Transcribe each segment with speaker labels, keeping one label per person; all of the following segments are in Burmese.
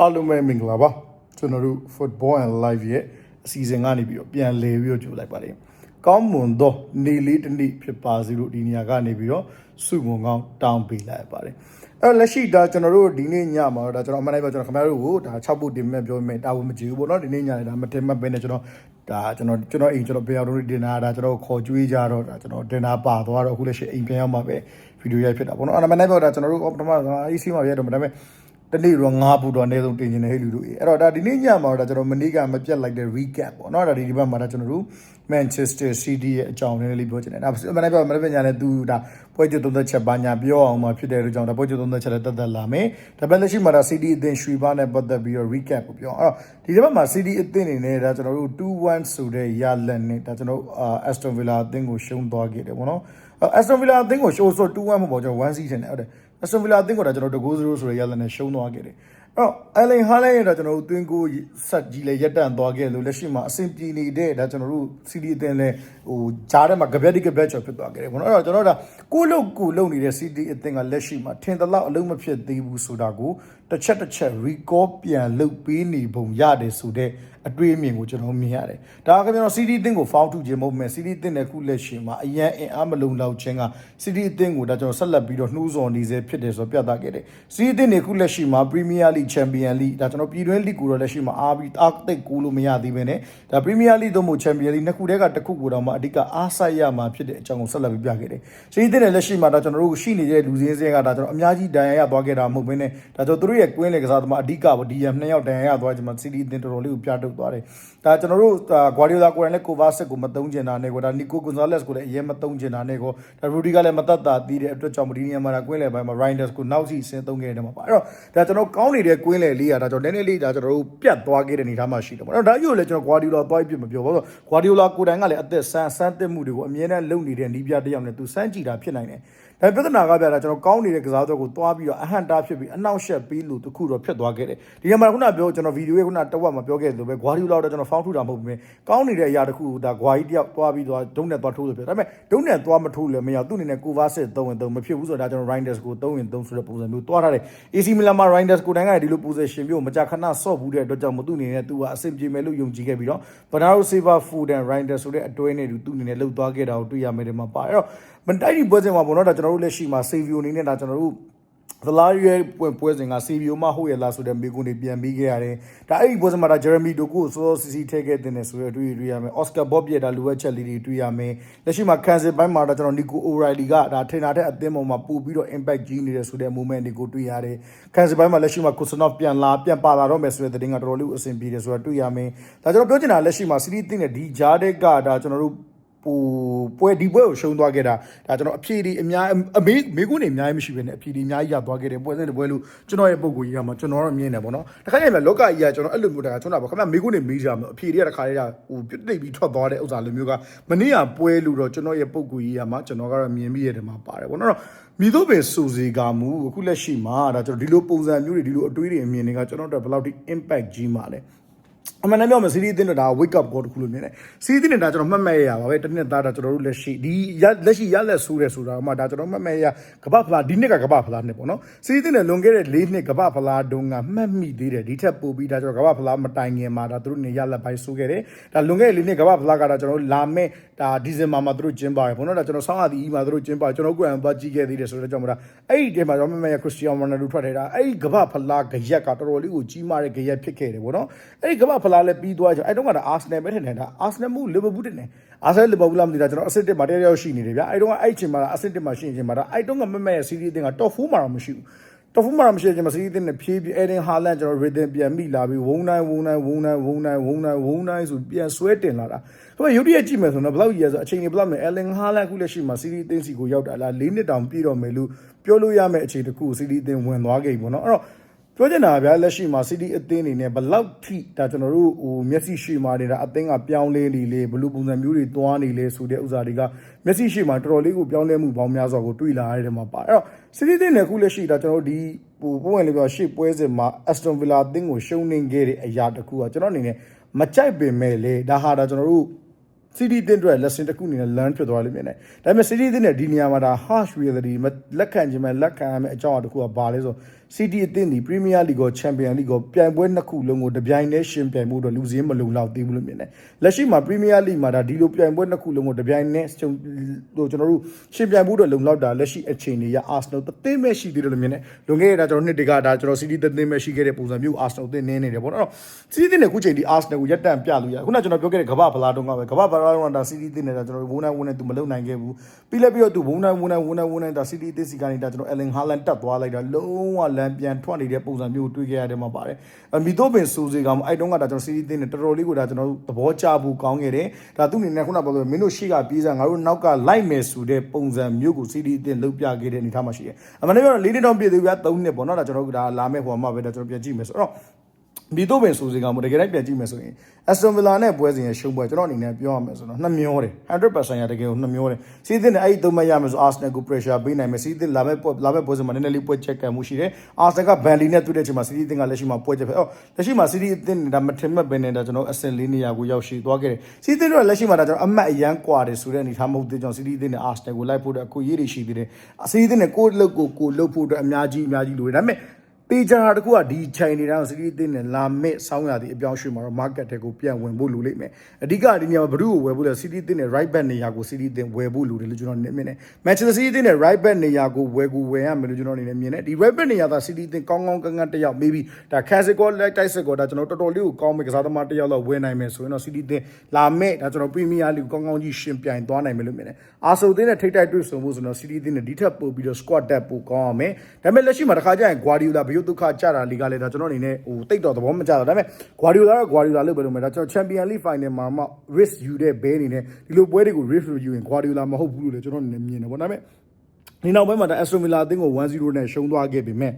Speaker 1: အားလုံးပဲမင်္ဂလာပါကျွန်တော်တို့ Football and Live ရဲ့အစီအစဉ်ကနေပြီးတော့ပြန်လည်ပြီးတော့ကြိုလိုက်ပါတယ်ကောင်းမွန်သောနေလေးတစ်နေ့ဖြစ်ပါစေလို့ဒီနေရာကနေပြီးတော့စုမုံကောင်းတောင်းပေးလိုက်ပါတယ်အဲ့တော့လက်ရှိဒါကျွန်တော်တို့ဒီနေ့ညမှာတော့ဒါကျွန်တော်အမှန်တည်းပြောကျွန်တော်ခင်ဗျားတို့ကိုဒါ6ပုတ်တင်မဲ့ပြောမယ်တာဝန်မကြည့်ဘူးပေါ့နော်ဒီနေ့ညလည်းဒါမတင်မဲ့ပဲနဲ့ကျွန်တော်ဒါကျွန်တော်ကျွန်တော်အိမ်ကျွန်တော်ပြန်အောင်တို့တင်တာဒါကျွန်တော်ခေါ်ကြွေးကြတော့ဒါကျွန်တော်တင်တာပါသွားတော့အခုလက်ရှိအိမ်ပြန်ရောက်မှာပဲဗီဒီယိုရိုက်ဖြစ်တာပေါ့နော်အဲ့ဒါမှလည်းပြောဒါကျွန်တော်တို့ပထမအေးစီမှာပြရတော့ဒါပေမဲ့ တနေ့တော့ငါးပူတော့အနည်းဆုံးတင်နေတယ်ဟဲ့လူတို့အဲ့တော့ဒါဒီနေ့ညမှာတော့ကျွန်တော်မနေ့ကမပြတ်လိုက်တဲ့ recap ပေါ့နော်ဒါဒီဒီဘက်မှာဒါကျွန်တော်တို့ Manchester City ရဲ့အကြောင်းလေးလေးပြောချင်တယ်ဒါမနေ့ကမနေ့ကညနေသူဒါပွဲကြသုံးသက်ချက်ပါညာပြောအောင်မှဖြစ်တဲ့အတွက်ကြောင့်ဒါပွဲကြသုံးသက်ချက်လည်းတက်တက်လာမယ်ဒါပေမဲ့လက်ရှိမှာဒါ City အသင်းရွှေဘာနဲ့ပတ်သက်ပြီးတော့ recap ကိုပြောအောင်အဲ့တော့ဒီဘက်မှာ City အသင်းအနေနဲ့ဒါကျွန်တော်တို့2-1ဆိုတဲ့ရလက်နဲ့ဒါကျွန်တော်တို့ Aston Villa အသင်းကိုရှုံးသွားခဲ့တယ်ပေါ့နော် Aston Villa အသင်းကို show ဆို2-1မပေါ့ကျွန်တော်1 season နဲ့ဟုတ်တယ် Aston Villa အသင်းကဒါကျွန်တော်တို့2-0ဆိုရရလက်နဲ့ရှုံးသွားခဲ့တယ်အဲ့တော့ Allen Haaland ရဲ့ဒါကျွန်တော်တို့တွင်းကိုဆက်ကြီးလေရက်တန့်သွားခဲ့လို့လက်ရှိမှာအဆင်ပြေနေတဲ့ဒါကျွန်တော်တို့ CD အသင်းလဲဟိုဂျားထဲမှာကပြက်တိကပြက်ချော်ဖြစ်သွားခဲ့တယ်ဘောနော်အဲ့တော့ကျွန်တော်တို့ဒါကိုလုတ်ကိုလုတ်နေတဲ့ CD အသင်းကလက်ရှိမှာထင်သလောက်အလုံးမဖြစ်သေးဘူးဆိုတာကိုတစ်ချက်တစ်ချက် recall ပြန်လုပ်ပေးနေပုံရတယ်ဆိုတဲ့ အတွေ့အမြင်ကိုကျွန်တော်မြင်ရတယ်။ဒါကကျွန်တော် CD အသင်းကို foul ထုခြင်းမဟုတ်မယ် CD အသင်းနဲ့ခုလက်ရှိမှာအရန်အင်အားမလုံလောက်ခြင်းက CD အသင်းကိုဒါကျွန်တော်ဆက်လက်ပြီးတော့နှိုးဆော်နေစေဖြစ်တယ်ဆိုတော့ပြသခဲ့တယ်။ CD အသင်းနဲ့ခုလက်ရှိမှာ Premier League Champion League ဒါကျွန်တော်ပြည်တွင်း league ကိုတော့လက်ရှိမှာအားပြီးအားသိပ်ကူလို့မရသေးဘဲနဲ့ဒါ Premier League သို့မဟုတ် Champion League နှစ်ခုတည်းကတစ်ခုကိုတော့မှအဓိကအားစိုက်ရမှာဖြစ်တဲ့အကြောင်းကိုဆက်လက်ပြီးပြခဲ့တယ်။ CD အသင်းနဲ့လက်ရှိမှာဒါကျွန်တော်တို့ရှိနေတဲ့လူစင်းစင်းကဒါကျွန်တော်အများကြီးဒဏ်ရာရသွားခဲ့တာမဟုတ်ဘဲနဲ့ဒါကျွန်တော်တို့ရဲ့ကွင်းလေကစားသမားအဓိကပေါ့ဒီရနှစ်ယောက်ဒဏ်ရာရသွားကြမှာ CD အသင်းတော်တော်လေးကိုပြထုတ်သွားတယ်။ဒါကျွန်တော်တို့ဂွာဒီယိုလာကိုယ်တိုင်လည်းကိုဗာစစ်ကိုမသုံးချင်တာနဲ့ကိုဒါနီကိုဂွန်ဇာလက်စ်ကိုလည်းအရင်မသုံးချင်တာနဲ့ကိုဒါရူဒီကလည်းမတတ်တာတီးတဲ့အတွက်ကြောင့်မဒီနီယာမှာဒါကွင်းလေပိုင်းမှာ Rinders ကိုနောက်စီဆင်းသုံးခဲ့တယ်မှာပါအဲ့တော့ဒါကျွန်တော်ကောင်းနေတဲ့ကွင်းလေလေးကဒါကျွန်တော်နည်းနည်းလေးဒါကျွန်တော်တို့ပြတ်သွားခဲ့တဲ့အနေအထားမှာရှိတယ်ပေါ့အဲ့တော့ဒါကြီးကိုလည်းကျွန်တော်ဂွာဒီယိုလာသွားပြမပြောပါဘူးဂွာဒီယိုလာကိုယ်တိုင်ကလည်းအသက်ဆန်းဆန်းတက်မှုတွေကိုအမြဲတမ်းလုပ်နေတဲ့နီးပြတစ်ယောက်နဲ့သူစမ်းကြည့်တာဖြစ်နိုင်တယ် ဒါပြဿနာကပြတာကျွန်တော်ကောင်းနေတဲ့ကစားတော့ကိုသွားပြီးတော့အဟန့်တားဖြစ်ပြီးအနောက်ရှက်ပြီးလို့တခုတော့ဖြစ်သွားခဲ့တယ်ဒီမှာခုနပြောကျွန်တော်ဗီဒီယိုရဲ့ခုနတဝက်မှာပြောခဲ့တယ်လို့ပဲဂွာဒီယိုလာတော့ကျွန်တော်ဖောင်းထူတာမဟုတ်ဘူးကောင်းနေတဲ့အရာတခုကိုဒါဂွာကြီးတယောက်သွားပြီးတော့ဒုံနဲ့သွားထိုးလို့ပြောဒါပေမဲ့ဒုံနဲ့သွားမထိုးလည်းမရသူ့အနေနဲ့ကိုဗာစစ်3ဝင်3မဖြစ်ဘူးဆိုတော့ဒါကျွန်တော် Rinders ကို3ဝင်3ဆိုတဲ့ပုံစံမျိုးသွားထားတယ် AC Milan မှာ Rinders ကိုတိုင်းကဒီလို position မျိုးမကြခဏဆော့ဘူးတဲ့အတွက်ကြောင့်မသူ့အနေနဲ့သူကအဆင်ပြေမယ်လို့ယုံကြည်ခဲ့ပြီးတော့ Bernardo Silva Foden Rinders ဆိုတဲ့အတွဲနဲ့သူ့အနေနဲ့လှုပ်သွားခဲ့တာကိုတွေ့ရမယ်ဒီမှာပါအဲ့တော့ မတိုက်ဒီပွဲစဉ်မှာပေါ့နော်ဒါကျွန်တော်တို့လက်ရှိမှာ Savio အနေနဲ့ဒါကျွန်တော်တို့သလာရီရဲ့ပွဲပွဲစဉ်ကစီဗီယိုမဟုတ်ရလားဆိုတဲ့မိကုန်းတွေပြန်ပြီးခဲ့ရတယ်။ဒါအဲ့ဒီပွဲစဉ်မှာဒါဂျယ်ရမီဒိုကိုစောစောစီစီထည့်ခဲ့တဲ့ဆိုရတွေ့တွေ့ရမယ်။အော်စကာဘော့ပြက်ဒါလူဝက်ချက်လေးတွေတွေ့ရမယ်။လက်ရှိမှာကန်ဆယ်ပိုင်းမှာဒါကျွန်တော်နီကိုအိုရိုင်လီကဒါထင်တာတဲ့အသင်းပေါ်မှာပို့ပြီးတော့ impact ကြီးနေတဲ့ဆိုတဲ့ moment တွေကိုတွေ့ရတယ်။ကန်ဆယ်ပိုင်းမှာလက်ရှိမှာကိုစနော့ပြန်လာပြန်ပါလာတော့မယ်ဆိုတဲ့သတင်းကတော်တော်လေးအဆင်ပြေတယ်ဆိုတာတွေ့ရမယ်။ဒါကျွန်တော်ပြောချင်တာလက်ရှိမှာစီးတီးတင်းတဲ့ဒီဂျားတဲ့ကဒါကျွန်တော်တို့ ဟိုပွဲဒီပွဲကိုရှုံးသွားခဲ့တာဒါကျွန်တော်အဖြေဒီအများအမေမေကုန်းနေအများကြီးမရှိဘဲနဲ့အဖြေဒီအများကြီးရသွားခဲ့တယ်ပွဲစဉ်တစ်ပွဲလို့ကျွန်တော်ရဲ့ပုံကိုကြီးကမှကျွန်တော်တော့မြင်တယ်ပေါ့နော်တခါကျရင်လောကကြီးကကျွန်တော်အဲ့လိုမျိုးတခါကျွန်တော်ပါခင်ဗျမေကုန်းနေမေးကြမှာအဖြေတွေကတခါလေးကဟိုပြစ်တိတ်ပြီးထွက်သွားတဲ့ဥစ္စာလိုမျိုးကမနေ့ကပွဲလို့တော့ကျွန်တော်ရဲ့ပုံကိုကြီးကမှကျွန်တော်ကတော့မြင်မိရတယ်မှာပါတယ်ပေါ့နော်မိတို့ပဲစူစီကမူအခုလက်ရှိမှာဒါကျွန်တော်ဒီလိုပုံစံမျိုးတွေဒီလိုအတွေးတွေအမြင်တွေကကျွန်တော်တို့ဘယ်လောက်ထိ impact ကြီးမှာလဲ အမှန်တမ်းပြောမယ်စီးရီးအသင်းတော့ဒါ wake up call တခုလို့မြင်တယ်စီးရီးအသင်းနဲ့ဒါကျွန်တော်မှတ်မဲ့ရပါပဲတစ်နှစ်သားဒါကျွန်တော်တို့လက်ရှိဒီလက်ရှိရလက်ဆိုးတယ်ဆိုတာမှဒါကျွန်တော်မှတ်မဲ့ရကပ္ပဖလားဒီနှစ်ကကပ္ပဖလားနှစ်ပေါ့နော်စီးရီးအသင်းနဲ့လွန်ခဲ့တဲ့၄နှစ်ကပ္ပဖလားတုန်းကမှတ်မိသေးတယ်ဒီထက်ပိုပြီးဒါကျွန်တော်ကပ္ပဖလားမတိုင်ခင်မှာဒါသူတို့နေရလက်ပိုင်းဆိုးခဲ့တယ်ဒါလွန်ခဲ့တဲ့၄နှစ်ကပ္ပဖလားကဒါကျွန်တော်တို့လာမဲ့ဒါဒီဇင်ဘာမှာသူတို့ကျင်းပါတယ်ပေါ့နော်ဒါကျွန်တော်ဆောင်းရသည်အီမှာသူတို့ကျင်းပါကျွန်တော်ကိုယ်တိုင်သွားကြည့်ခဲ့သေးတယ်ဆိုတော့ကြောင့်မလားအဲ့ဒီတဲမှာတော့မှတ်မဲ့ရခရစ္စတီယာနိုရိုနယ်ဒိုထွက်ထဲတာအဲ့ဒီကပ္ပဖလားကြရက် ကတော်တော်လေးကိုကြီးမားတဲ့ကြရက်ဖြစ်ခဲ့တယ်ပေါ့နော်အဲ့ဒီကပ္ပဖလားလည်းပြီးသွားကြအဲ့တော့ကဒါအာဆနယ်ပဲထင်တယ်ဒါအာဆနယ်မှုလီဗာပူးတင်တယ်အာဆနယ်လီဗာပူးလားမသိတာကျွန်တော်အဆစ်တစ်မှာတယောက်ရှိနေတယ်ဗျာအဲ့တော့ကအဲ့ချိန်မှာအဆစ်တစ်မှာရှိနေချိန်မှာဒါအဲ့တော့ကမမဲရဲ့စီးရီးတင်က top 4မှာတော့မရှိဘူးတော်ဖူးမှာမရှိချင်းမစီးတဲ့နဲ့ဖြည်းဖြည်းအဒင်ဟာလန်ကျွန်တော်ရီဒင်ပြန်မိလာပြီးဝုန်းတိုင်းဝုန်းတိုင်းဝုန်းတိုင်းဝုန်းတိုင်းဝုန်းတိုင်းဝုန်းတိုင်းဆိုပြန်ဆွဲတင်လာတာဒါပေမဲ့ရုပ်တရက်ကြည့်မယ်ဆိုတော့ဘယ်လောက်ကြီးလဲဆိုအချိန်ကြီးဘယ်လောက်လဲအလင်ဟာလန်အခုလက်ရှိမှာစီးရီးသိန်းစီကိုရောက်တာလား၄နှစ်တောင်ပြည့်တော့မယ်လို့ပြောလို့ရမယ့်အခြေတခုစီးရီးသိန်းဝင်သွားခဲ့ပြီပေါ့နော်အဲ့တော့ ပြောချင်တာဗျာလက်ရှိမှာ City အသင်းအနေနဲ့ဘလောက်ထိဒါကျွန်တော်တို့ဟိုမျက်စိရှိမှနေတာအသင်းကပြောင်းလဲနေလေဘလူးပုံစံမျိုးတွေသွားနေလေဆိုတဲ့ဥစ္စာတွေကမျက်စိရှိမှတော်တော်လေးကိုပြောင်းလဲမှုပေါင်းများစွာကိုတွေ့လာရတဲ့မှာပါအဲ့တော့ City အသင်းနဲ့ခုလက်ရှိဒါကျွန်တော်တို့ဒီဟိုပုံဝင်လေးပြောရှေ့ပွဲစဉ်မှာ Aston Villa အသင်းကိုရှုံးနေခဲ့တဲ့အရာတစ်ခုကကျွန်တော်အနေနဲ့မကြိုက်ပင်မဲ့လေဒါဟာဒါကျွန်တော်တို့ CD တင်းအတွက် lesson တစ်ခုအနေနဲ့ learn ဖြစ်သွားလိမ့်မယ်။ဒါပေမဲ့ CD တင်းနဲ့ဒီနေရာမှာဒါ harsh reality လက်ခံခြင်းမဲ့လက်ခံရမယ့်အကြောင်းအရာတစ်ခုကဘာလဲဆို City အသင်းဒီ Premier League ကို Champion League ကိုပြိုင်ပွဲနှစ်ခုလုံးကိုတပြိုင်တည်းရှင်ပြိုင်မှုတော့လူစင်းမလုံလောက်သေးဘူးလို့မြင်တယ်လက်ရှိမှာ Premier League မှာဒါဒီလိုပြိုင်ပွဲနှစ်ခုလုံးကိုတပြိုင်တည်းကျွန်တော်ကျွန်တော်တို့ရှင်ပြိုင်မှုတော့လုံလောက်တာလက်ရှိအခြေအနေရ Arsenal တသိမ်းမဲ့ရှိသေးတယ်လို့မြင်တယ်လွန်ခဲ့တဲ့ဒါကျွန်တော်နှစ်တကဒါကျွန်တော် City တသိမ်းမဲ့ရှိခဲ့တဲ့ပုံစံမျိုး Arsenal အသင်းနင်းနေတယ်ပေါ့နော် City အသင်းနဲ့အခုချိန်ဒီ Arsenal ကိုရက်တန့်ပြလို့ရခုနကျွန်တော်ပြောခဲ့တဲ့ကမ္ဘာဖလားတုန်းကပဲကမ္ဘာဖလားတုန်းကဒါ City အသင်းနဲ့ဒါကျွန်တော်ဝုန်းနိုင်ဝုန်းနိုင်သူမလုံနိုင်ခဲ့ဘူးပြီးလဲပြီးတော့သူဝုန်းနိုင်ဝုန်းနိုင်ဝုန်းနိုင်ဝုန်းနိုင်ဒါ City အသင်းစီကနေဒါကျွန်တော် Erling Haaland တက်သွားလိုက်တာလုံးဝလမ်းပြန်ထွက်နေတဲ့ပုံစံမျိုးကိုတွေ့ခဲ့ရတဲ့မှာပါတယ်အမီတော့ပင်စိုးစေကမှအဲ့တုန်းကဒါကျွန်တော် City အသင်းနဲ့တော်တော်လေးကိုဒါကျွန်တော်သဘောကျဖို့ကောင်းခဲ့တယ်ဒါသူ့အနေနဲ့ခုနပြောလို့မင်းတို့ရှေ့ကပြေးစားငါတို့နောက်ကလိုက်မယ်ဆိုတဲ့ပုံစံမျိုးကို City အသင်းလုပ်ပြခဲ့တဲ့အနေအထားမှာရှိတယ်အမှန်တကယ်တော့၄နှစ်တောင်ပြည့်သေးပြီ3နှစ်ပေါ့နော်ဒါကျွန်တော်တို့ဒါလာမဲ့ဟိုမှာပဲဒါကျွန်တော်ပြန်ကြည့်မယ်ဆိုတော့ ဒီတော့ပင်စိုးစေကမှတကယ်တိုင်းပြန်ကြည့်မယ်ဆိုရင် Aston Villa နဲ့ပွဲစဉ်ရဲ့ရှုံးပွဲကျွန်တော်အနေနဲ့ပြောရမယ်ဆိုတော့နှမျောတယ်100%ရတကယ်ကိုနှမျောတယ်စီးသင်းနဲ့အဲ့ဒီသုံးမရမယ်ဆို Arsenal ကို pressure ပေးနိုင်မယ်စီးသင်းလာမဲ့ပွဲလာမဲ့ပွဲစဉ်မှာနည်းနည်းလေးပွဲချက်ကံမှုရှိတယ် Arsenal က Burnley နဲ့တွေ့တဲ့အချိန်မှာစီးသင်းကလက်ရှိမှာပွဲချက်ပဲအော်လက်ရှိမှာစီးသင်းဒါမထင်မှတ်ပဲနေတာကျွန်တော်အဆင့်လေးနေရာကိုရောက်ရှိသွားခဲ့တယ်စီးသင်းတို့လက်ရှိမှာဒါကျွန်တော်အမှတ်အရန်ကွာတယ်ဆိုတဲ့အနေထားမဟုတ်သေးကြောင့်စီးသင်းနဲ့ Arsenal ကိုလိုက်ဖို့အတွက်အခုရေးတွေရှိသေးတယ်စီးသင်းနဲ့ကိုယ့်လုပ်ကိုကိုလုပ်ဖို့အတွက်အများကြီးအများကြီးလိုတယ်ဒါပေမဲ့ တေချာတကူကဒီချိန်နေတော့စီးရီးအသင်းနဲ့လာမစ်ဆောင်းရသည်အပြောင်းရွှေ့မှာတော့ market တွေကိုပြန်ဝင်ဖို့လိုလိမ့်မယ်အဓိကဒီနေရာမှာဘယ်သူ့ကိုဝယ်ဖို့လဲစီးရီးအသင်းနဲ့ right back နေရာကိုစီးရီးအသင်းဝယ်ဖို့လိုတယ်လို့ကျွန်တော်မြင်တယ် Manchester City အသင်းနဲ့ right back နေရာကိုဝယ်ကိုဝယ်ရမယ်လို့ကျွန်တော်အနေနဲ့မြင်တယ်ဒီ right back နေရာသာစီးရီးအသင်းကောင်းကောင်းကန်းကန်းတစ်ယောက် maybe ဒါ classical like တိုက်စစ်ကောဒါကျွန်တော်တော်တော်လေးကိုကောင်းမယ်ကစားသမားတစ်ယောက်လောက်ဝယ်နိုင်မယ်ဆိုရင်တော့စီးရီးအသင်းလာမစ်ဒါကျွန်တော် Premier League ကောင်းကောင်းကြီးရှင်ပြိုင်သွားနိုင်မယ်လို့မြင်တယ်အာဆိုအသင်းနဲ့ထိတိုက်တွေ့ဆုံဖို့ဆိုတော့စီးရီးအသင်းနဲ့ဒီထက်ပိုပြီးတော့ squad depth ပိုကောင်းအောင်မယ်ဒါပေမဲ့လက်ရှိမှာတစ်ခါကျရင် Guardiola ဘယ်လိုဒုက္ခကြတာလီကလည်းဒါကျွန်တော်အနေနဲ့ဟိုတိတ်တော်သဘောမကျတာဒါပေမဲ့ Guardiola က Guardiola လို့ပဲလို့မယ်ဒါကျွန်တော် Champion League final မှာမှ risk ယူတဲ့ဘဲအနေနဲ့ဒီလိုပွဲတွေကို risk ယူရင် Guardiola မဟုတ်ဘူးလို့လည်းကျွန်တော်အနေနဲ့မြင်တယ်ပေါ့ဒါပေမဲ့ဒီနောက်ပိုင်းမှာဒါ Aston Villa အသင်းကို1-0နဲ့ရှုံးသွားခဲ့ပေမဲ့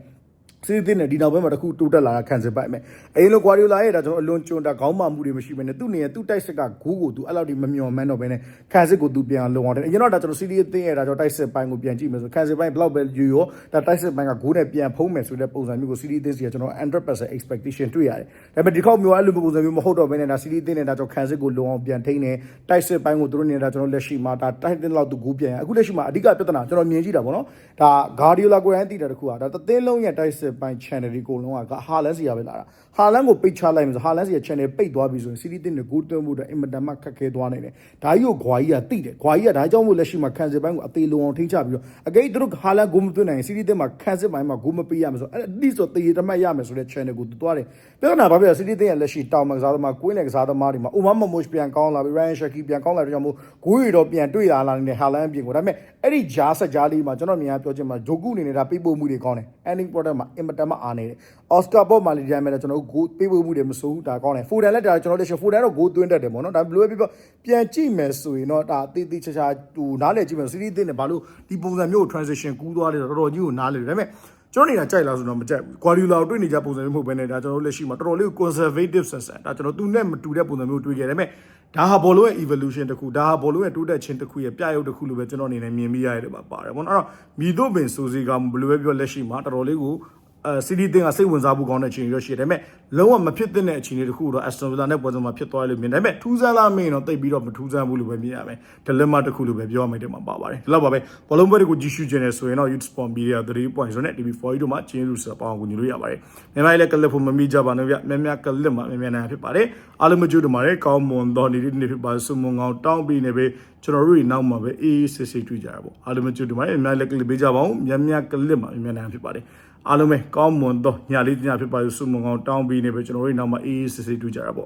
Speaker 1: စီးတဲ့နဲ့ဒီနောက်ပိုင်းမှာတခုတိုးတက်လာတာခံစားပိုက်မယ်။အဲလိုကွာဒီယိုလာရဲ့ဒါကျွန်တော်အလွန်ကျွန်းတာခေါင်းမာမှုတွေမရှိဘဲနဲ့သူ့နေရသူ့တိုက်စစ်ကဂိုးကိုသူအဲ့လောက်ဒီမမျော်မှန်းတော့ဘဲနဲ့ခံစစ်ကိုသူပြန်လုံအောင်တယ်။အရင်တော့ဒါကျွန်တော်စီးရီးအသင်းရဲ့ဒါကျွန်တော်တိုက်စစ်ပိုင်းကိုပြန်ကြည့်မယ်ဆိုခံစစ်ပိုင်းဘလောက်ပဲယူရောဒါတိုက်စစ်ပိုင်းကဂိုးနဲ့ပြန်ဖုံးမယ်ဆိုတဲ့ပုံစံမျိုးကိုစီးရီးအသင်းစီကကျွန်တော်100% expectation တွေ့ရတယ်။ဒါပေမဲ့ဒီခေါက်မျိုးအဲ့လိုပုံစံမျိုးမဟုတ်တော့ဘဲနဲ့ဒါစီးရီးအသင်းနဲ့ဒါကျွန်တော်ခံစစ်ကိုလုံအောင်ပြန်ထိန်းနေတိုက်စစ်ပိုင်းကိုသူတို့နေတာကျွန်တော်လက်ရှိမှာဒါတိုက်တဲ့လောက်သူဂိုးပြန်ရအခုလက်ရှိမှာအဓိကပြဿနာကျွန်တော်မြင်ကြည့်တာပေါ့နော်။ဒါဂါဒီယိုလာကိုယ်တိုင်သိတာတခုอ่ะဒါသင်းလုံးရဲ့တိုက်စစ်ပိုင်း channel ဒီကိုလုံးကဟာလန်စီရပဲလာတာဟာလန်ကိုပိတ်ချလိုက်မယ်ဆိုဟာလန်စီရဲ့ channel ပိတ်သွားပြီဆိုရင်စီးရီးတင်နဲ့ဂိုးသွင်းမှုတော့အင်မတန်မှခက်ခဲသွားနိုင်တယ်ဒါကြီးကိုဂွာကြီးကတိတယ်ဂွာကြီးကဒါကြောင့်မို့လက်ရှိမှာခံစစ်ပိုင်းကိုအသေးလုံအောင်ထိန်းချပြီးတော့အကိတ်တို့ဟာလန်ဂိုးမသွင်းနိုင်စီးရီးတင်မှာခံစစ်ပိုင်းမှာဂိုးမပေးရမယ်ဆိုအဲ့ဒီဆိုတေးတမတ်ရမယ်ဆိုတဲ့ channel ကိုသူသွားတယ်ပြဿနာဘာဖြစ်လဲစီးရီးတင်ရဲ့လက်ရှိတောင်မကစားသမားကွင်းနဲ့ကစားသမားတွေမှာဥမာမမို့ပြန်ကောင်းလာပြီ Ryan Shaki ပြန်ကောင်းလာတဲ့ကြောင့်မို့ဂိုးရီတော့ပြန်တွေ့လာလာနေတဲ့ဟာလန်အပြင်ကိုဒါပေမဲ့အဲ့ဒီဂျားဆက်ဂျားလေးမှာကျွန်တော်မြင်ရပြောချင်မှာဂျိုကူအနေနဲ့ဒါပေးပို့မှုတွေကောင်းတယ် ending product မှာအင်မတန်မှအားနေတယ်အော်စကာဘော့မာလီဒီယမ်မဲ့ကျွန်တော်တို့ဂိုးပေးပို့မှုတွေမစိုးဘူးဒါကောင်းတယ်ဖိုဒန်လည်းဒါကျွန်တော်တို့ဖိုဒန်တော့ဂိုးသွင်းတတ်တယ်ပေါ့နော်ဒါဘယ်လိုပဲပြောပြန်ကြည့်မယ်ဆိုရင်တော့ဒါတေးသေးချာချာဟိုနားလည်ကြည့်မယ်စီးရီးသိနေဘာလို့ဒီပုံစံမျိုး transition ကူးသွားတယ်တော်တော်ကြီးကိုနားလည်တယ်ဒါပေမဲ့ကျွန်တော်နေတာကြိုက်လားဆိုတော့မကြိုက်ဘူး။ Guardiola ကိုတွေ့နေကြပုံစံမျိုးမဟုတ်ဘဲနဲ့ဒါကျွန်တော်တို့လက်ရှိမှာတော်တော်လေး conservative ဆက်ဆက်ဒါကျွန်တော်သူနဲ့မတူတဲ့ပုံစံမျိုးတွေ့ခဲ့တယ်ဒါပေမဲ့ဒါဟာဘောလုံးရဲ့ evolution တစ်ခုဒါဟာဘောလုံးရဲ့တိုးတက်ခြင်းတစ်ခုရဲ့ပြရုပ်တစ်ခုလို့ပဲကျွန်တော်အနေနဲ့မြင်မိရတဲ့မှာပါတယ်ပေါ့နော်အဲ့တော့မြည်တို့ပင်စိုးစီကဘယ်လိုပဲပြောလက်ရှိမှာတော်တော်လေးကိုအဲ စီဒီတင်ကစိတ်ဝင်စားဖို့ကောင်းတဲ့အခြေအနေရရှိတယ်ဒါပေမဲ့လုံးဝမဖြစ်တဲ့အခြေအနေတစ်ခုတော့ Aston Villa နဲ့ပွဲစုံမှာဖြစ်သွားလို့မြင်ဒါပေမဲ့ထူးဆန်းလားမင်းတော့တိတ်ပြီးတော့မထူးဆန်းဘူးလို့ပဲမြင်ရမယ် dilemma တစ်ခုလို့ပဲပြောရမယ်တဲ့မှာပါပါတယ်ဒီလောက်ပါပဲဘောလုံးပွဲတွေကိုကြည့်ရှုခြင်းနဲ့ဆိုရင်တော့ Youth Sport Media 3.0နဲ့ TV4 တို့မှာကျင်းလို့စပေါင်းကိုညီလို့ရပါတယ်မြန်မာလည်းကလစ်ဖို့မမိကြပါနဲ့ဗျမြန်မြန်ကလစ်မှာမြန်မြန်နိုင်ဖြစ်ပါတယ်အားလုံးမကြည့်တို့မှာလည်းကောင်းမွန်သောနေ့နေ့ဖြစ်ပါစုံမွန်ကောင်းတောင်းပြီးနေပဲကျွန်တော်တို့နောက်မှာပဲအေးအေးဆေးဆေးတွေ့ကြရပါအားလုံးမကြည့်တို့မှာလည်းမြန်လည်းကလစ်ပေးကြပါဦးမြန်မြန်ကလစ်မှာမြန်မြန်နိုင်ဖြစ်ပါတယ် အားလုံးပဲကောင်းမွန်သောညလေးညဖြစ်ပါစုံမွန်ကောင်းတောင်းပြီးနေပဲကျွန်တော်တို့နောက်မှာအေးအေးဆေးဆေးတွေ့ကြရပါ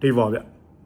Speaker 1: ဒေးပါဗျ